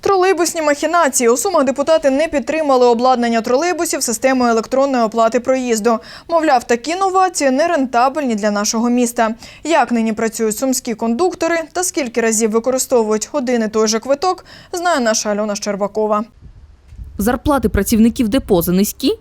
Тролейбусні махінації. У Сумах депутати не підтримали обладнання тролейбусів системою електронної оплати проїзду. Мовляв, такі новації не рентабельні для нашого міста. Як нині працюють сумські кондуктори та скільки разів використовують один і той же квиток, знає наша Альона Щербакова. Зарплати працівників депо низькі?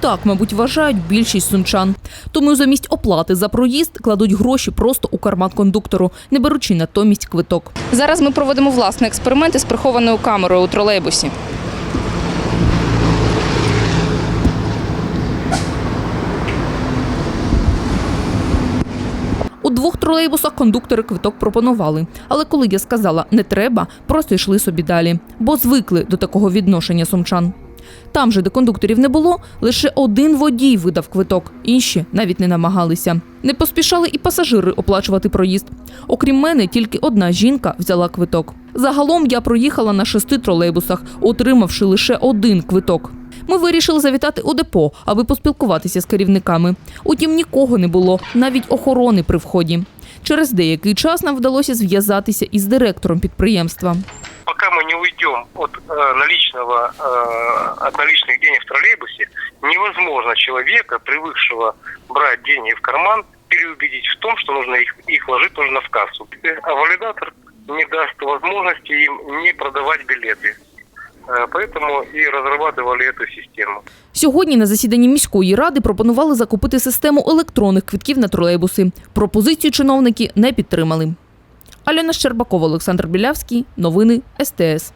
Так, мабуть, вважають більшість сумчан. Тому замість оплати за проїзд кладуть гроші просто у карман кондуктору, не беручи натомість квиток. Зараз ми проводимо власний експеримент із прихованою камерою у тролейбусі. У двох тролейбусах кондуктори квиток пропонували. Але коли я сказала не треба, просто йшли собі далі, бо звикли до такого відношення сумчан. Там же, де кондукторів не було, лише один водій видав квиток, інші навіть не намагалися. Не поспішали і пасажири оплачувати проїзд. Окрім мене, тільки одна жінка взяла квиток. Загалом я проїхала на шести тролейбусах, отримавши лише один квиток. Ми вирішили завітати у депо, аби поспілкуватися з керівниками. Утім, нікого не було, навіть охорони при вході. Через деякий час нам вдалося зв'язатися із директором підприємства. пока мы не уйдем от э, троллейбусе, невозможно человека, привыкшего брать деньги в карман, переубедить в том, что нужно их, их ложить нужно в кассу. А валидатор не даст возможности им не продавать билеты. Э, Поэтому и разрабатывали эту систему. Сьогодні на засіданні міської ради пропонували закупити систему електронних квитків на тролейбуси. Пропозицію чиновники не підтримали. Альона Щербакова, Олександр Білявський. Новини СТС.